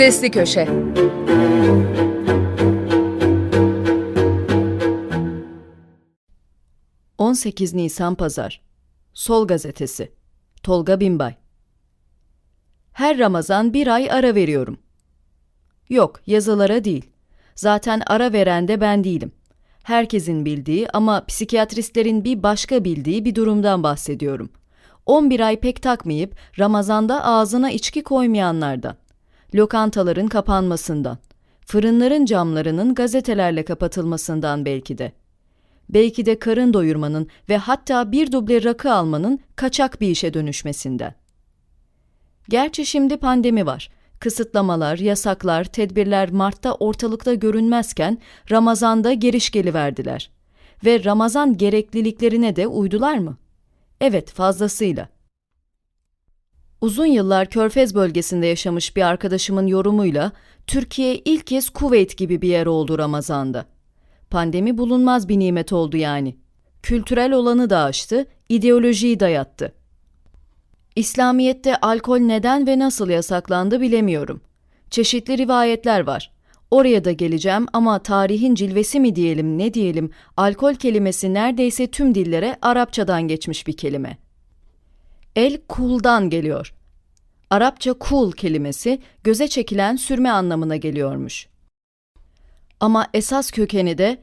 Sesli Köşe 18 Nisan Pazar Sol Gazetesi Tolga Binbay Her Ramazan bir ay ara veriyorum. Yok, yazılara değil. Zaten ara veren de ben değilim. Herkesin bildiği ama psikiyatristlerin bir başka bildiği bir durumdan bahsediyorum. 11 ay pek takmayıp Ramazan'da ağzına içki koymayanlardan. Lokantaların kapanmasından. Fırınların camlarının gazetelerle kapatılmasından belki de belki de karın doyurmanın ve hatta bir duble rakı almanın kaçak bir işe dönüşmesinden. Gerçi şimdi pandemi var. Kısıtlamalar, yasaklar, tedbirler Mart'ta ortalıkta görünmezken Ramazan'da geriş geliverdiler. Ve Ramazan gerekliliklerine de uydular mı? Evet, fazlasıyla. Uzun yıllar Körfez bölgesinde yaşamış bir arkadaşımın yorumuyla Türkiye ilk kez Kuveyt gibi bir yer oldu Ramazan'da. Pandemi bulunmaz bir nimet oldu yani. Kültürel olanı da aştı, ideolojiyi dayattı. İslamiyet'te alkol neden ve nasıl yasaklandı bilemiyorum. Çeşitli rivayetler var. Oraya da geleceğim ama tarihin cilvesi mi diyelim ne diyelim alkol kelimesi neredeyse tüm dillere Arapçadan geçmiş bir kelime. El kuldan geliyor. Arapça kul kelimesi göze çekilen sürme anlamına geliyormuş. Ama esas kökeni de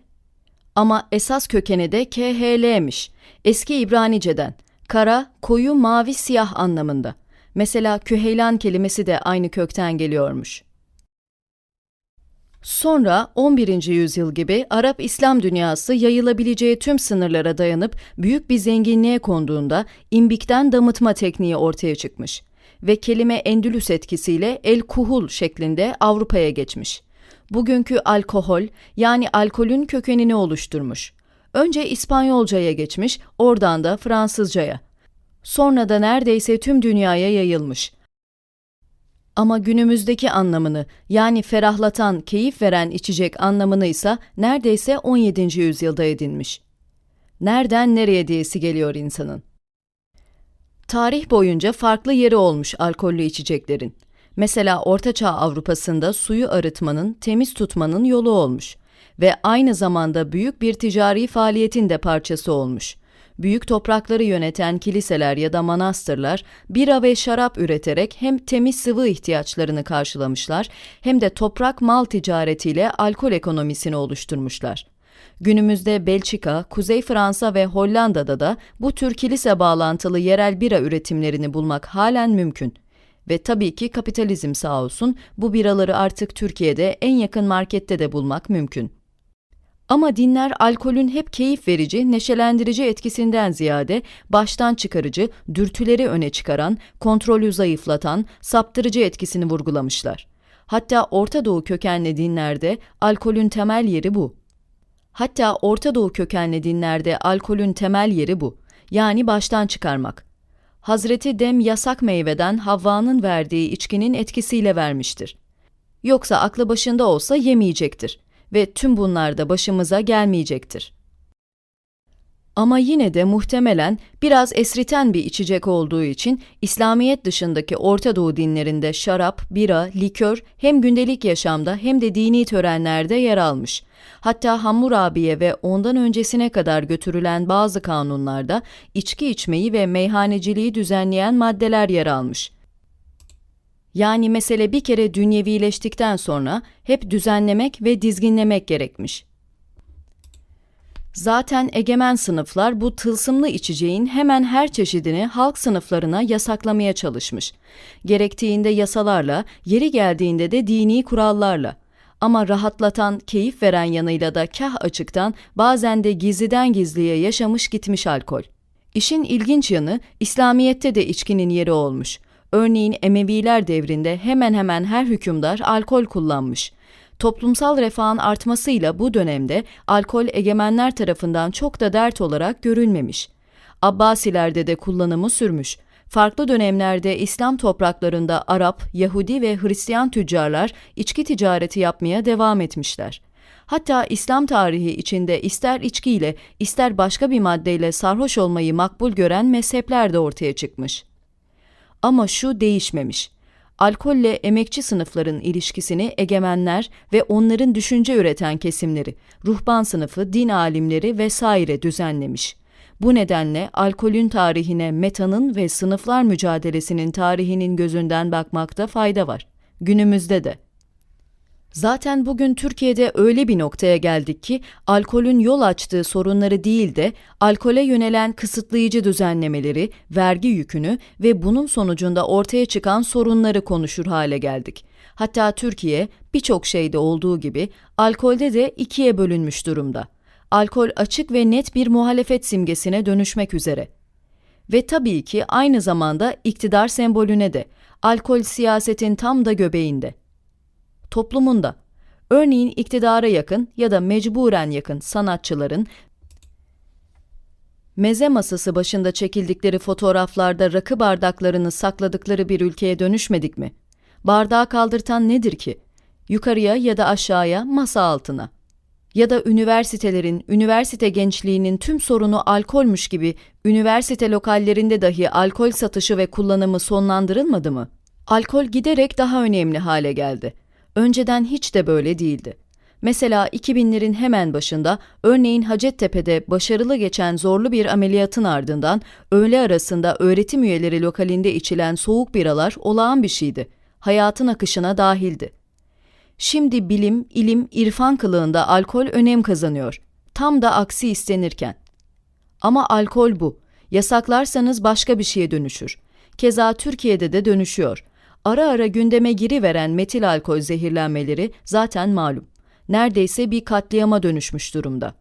ama esas kökeni de KHL'miş. Eski İbranice'den. Kara, koyu, mavi, siyah anlamında. Mesela küheylan kelimesi de aynı kökten geliyormuş. Sonra 11. yüzyıl gibi Arap İslam dünyası yayılabileceği tüm sınırlara dayanıp büyük bir zenginliğe konduğunda imbikten damıtma tekniği ortaya çıkmış ve kelime Endülüs etkisiyle el kuhul şeklinde Avrupa'ya geçmiş bugünkü alkohol yani alkolün kökenini oluşturmuş. Önce İspanyolcaya geçmiş, oradan da Fransızcaya. Sonra da neredeyse tüm dünyaya yayılmış. Ama günümüzdeki anlamını yani ferahlatan, keyif veren içecek anlamını ise neredeyse 17. yüzyılda edinmiş. Nereden nereye diyesi geliyor insanın. Tarih boyunca farklı yeri olmuş alkollü içeceklerin. Mesela Ortaçağ Avrupa'sında suyu arıtmanın, temiz tutmanın yolu olmuş ve aynı zamanda büyük bir ticari faaliyetin de parçası olmuş. Büyük toprakları yöneten kiliseler ya da manastırlar bira ve şarap üreterek hem temiz sıvı ihtiyaçlarını karşılamışlar hem de toprak mal ticaretiyle alkol ekonomisini oluşturmuşlar. Günümüzde Belçika, Kuzey Fransa ve Hollanda'da da bu tür kilise bağlantılı yerel bira üretimlerini bulmak halen mümkün. Ve tabii ki kapitalizm sağ olsun bu biraları artık Türkiye'de en yakın markette de bulmak mümkün. Ama dinler alkolün hep keyif verici, neşelendirici etkisinden ziyade baştan çıkarıcı, dürtüleri öne çıkaran, kontrolü zayıflatan, saptırıcı etkisini vurgulamışlar. Hatta Orta Doğu kökenli dinlerde alkolün temel yeri bu. Hatta Orta Doğu kökenli dinlerde alkolün temel yeri bu. Yani baştan çıkarmak. Hazreti Dem yasak meyveden Havva'nın verdiği içkinin etkisiyle vermiştir. Yoksa aklı başında olsa yemeyecektir ve tüm bunlar da başımıza gelmeyecektir. Ama yine de muhtemelen biraz esriten bir içecek olduğu için İslamiyet dışındaki Orta Doğu dinlerinde şarap, bira, likör hem gündelik yaşamda hem de dini törenlerde yer almış. Hatta Hammurabi'ye ve ondan öncesine kadar götürülen bazı kanunlarda içki içmeyi ve meyhaneciliği düzenleyen maddeler yer almış. Yani mesele bir kere dünyevileştikten sonra hep düzenlemek ve dizginlemek gerekmiş. Zaten egemen sınıflar bu tılsımlı içeceğin hemen her çeşidini halk sınıflarına yasaklamaya çalışmış. Gerektiğinde yasalarla, yeri geldiğinde de dini kurallarla. Ama rahatlatan, keyif veren yanıyla da kah açıktan, bazen de gizliden gizliye yaşamış gitmiş alkol. İşin ilginç yanı, İslamiyet'te de içkinin yeri olmuş. Örneğin Emeviler devrinde hemen hemen her hükümdar alkol kullanmış. Toplumsal refahın artmasıyla bu dönemde alkol egemenler tarafından çok da dert olarak görülmemiş. Abbasilerde de kullanımı sürmüş. Farklı dönemlerde İslam topraklarında Arap, Yahudi ve Hristiyan tüccarlar içki ticareti yapmaya devam etmişler. Hatta İslam tarihi içinde ister içkiyle ister başka bir maddeyle sarhoş olmayı makbul gören mezhepler de ortaya çıkmış. Ama şu değişmemiş. alkolle emekçi sınıfların ilişkisini egemenler ve onların düşünce üreten kesimleri, ruhban sınıfı, din alimleri vesaire düzenlemiş. Bu nedenle alkolün tarihine metanın ve sınıflar mücadelesinin tarihinin gözünden bakmakta fayda var. Günümüzde de. Zaten bugün Türkiye'de öyle bir noktaya geldik ki alkolün yol açtığı sorunları değil de alkole yönelen kısıtlayıcı düzenlemeleri, vergi yükünü ve bunun sonucunda ortaya çıkan sorunları konuşur hale geldik. Hatta Türkiye birçok şeyde olduğu gibi alkolde de ikiye bölünmüş durumda. Alkol açık ve net bir muhalefet simgesine dönüşmek üzere. Ve tabii ki aynı zamanda iktidar sembolüne de, alkol siyasetin tam da göbeğinde toplumunda, örneğin iktidara yakın ya da mecburen yakın sanatçıların meze masası başında çekildikleri fotoğraflarda rakı bardaklarını sakladıkları bir ülkeye dönüşmedik mi? Bardağı kaldırtan nedir ki? Yukarıya ya da aşağıya, masa altına. Ya da üniversitelerin, üniversite gençliğinin tüm sorunu alkolmüş gibi üniversite lokallerinde dahi alkol satışı ve kullanımı sonlandırılmadı mı? Alkol giderek daha önemli hale geldi. Önceden hiç de böyle değildi. Mesela 2000'lerin hemen başında örneğin Hacettepe'de başarılı geçen zorlu bir ameliyatın ardından öğle arasında öğretim üyeleri lokalinde içilen soğuk biralar olağan bir şeydi. Hayatın akışına dahildi. Şimdi bilim, ilim, irfan kılığında alkol önem kazanıyor. Tam da aksi istenirken. Ama alkol bu. Yasaklarsanız başka bir şeye dönüşür. Keza Türkiye'de de dönüşüyor. Ara ara gündeme giriveren metil alkol zehirlenmeleri zaten malum. Neredeyse bir katliama dönüşmüş durumda.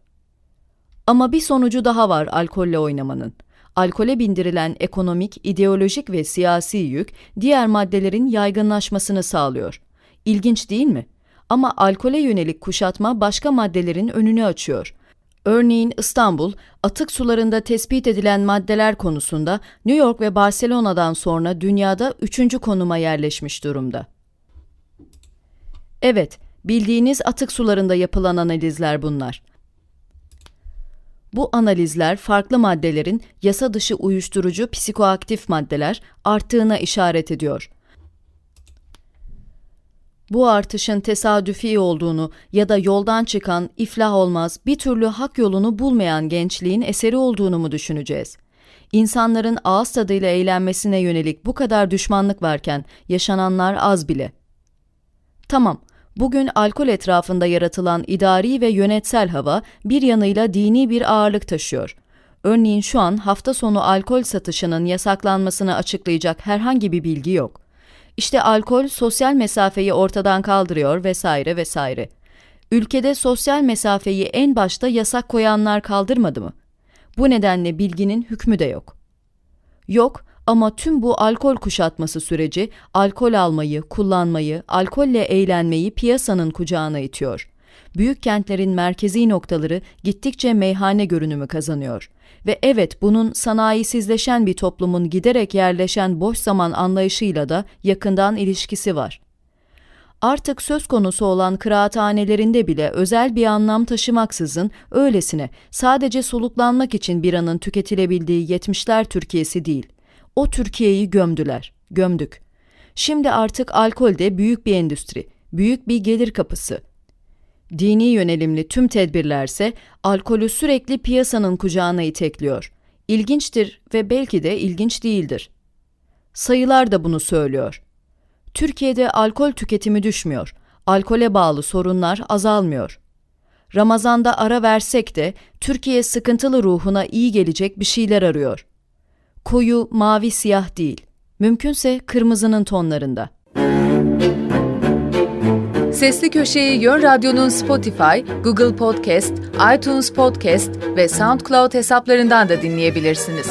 Ama bir sonucu daha var alkolle oynamanın. Alkole bindirilen ekonomik, ideolojik ve siyasi yük diğer maddelerin yaygınlaşmasını sağlıyor. İlginç değil mi? Ama alkole yönelik kuşatma başka maddelerin önünü açıyor. Örneğin İstanbul, atık sularında tespit edilen maddeler konusunda New York ve Barcelona'dan sonra dünyada üçüncü konuma yerleşmiş durumda. Evet, bildiğiniz atık sularında yapılan analizler bunlar. Bu analizler farklı maddelerin yasa dışı uyuşturucu psikoaktif maddeler arttığına işaret ediyor bu artışın tesadüfi olduğunu ya da yoldan çıkan, iflah olmaz, bir türlü hak yolunu bulmayan gençliğin eseri olduğunu mu düşüneceğiz? İnsanların ağız tadıyla eğlenmesine yönelik bu kadar düşmanlık varken yaşananlar az bile. Tamam, bugün alkol etrafında yaratılan idari ve yönetsel hava bir yanıyla dini bir ağırlık taşıyor. Örneğin şu an hafta sonu alkol satışının yasaklanmasını açıklayacak herhangi bir bilgi yok. İşte alkol sosyal mesafeyi ortadan kaldırıyor vesaire vesaire. Ülkede sosyal mesafeyi en başta yasak koyanlar kaldırmadı mı? Bu nedenle bilginin hükmü de yok. Yok ama tüm bu alkol kuşatması süreci alkol almayı, kullanmayı, alkolle eğlenmeyi piyasanın kucağına itiyor. Büyük kentlerin merkezi noktaları gittikçe meyhane görünümü kazanıyor. Ve evet bunun sanayisizleşen bir toplumun giderek yerleşen boş zaman anlayışıyla da yakından ilişkisi var. Artık söz konusu olan kıraathanelerinde bile özel bir anlam taşımaksızın öylesine sadece soluklanmak için biranın tüketilebildiği 70'ler Türkiye'si değil. O Türkiye'yi gömdüler, gömdük. Şimdi artık alkol de büyük bir endüstri, büyük bir gelir kapısı. Dini yönelimli tüm tedbirlerse alkolü sürekli piyasanın kucağına itekliyor. İlginçtir ve belki de ilginç değildir. Sayılar da bunu söylüyor. Türkiye'de alkol tüketimi düşmüyor. Alkole bağlı sorunlar azalmıyor. Ramazanda ara versek de Türkiye sıkıntılı ruhuna iyi gelecek bir şeyler arıyor. Koyu, mavi, siyah değil. Mümkünse kırmızının tonlarında. Sesli Köşeyi Yön Radyo'nun Spotify, Google Podcast, iTunes Podcast ve SoundCloud hesaplarından da dinleyebilirsiniz.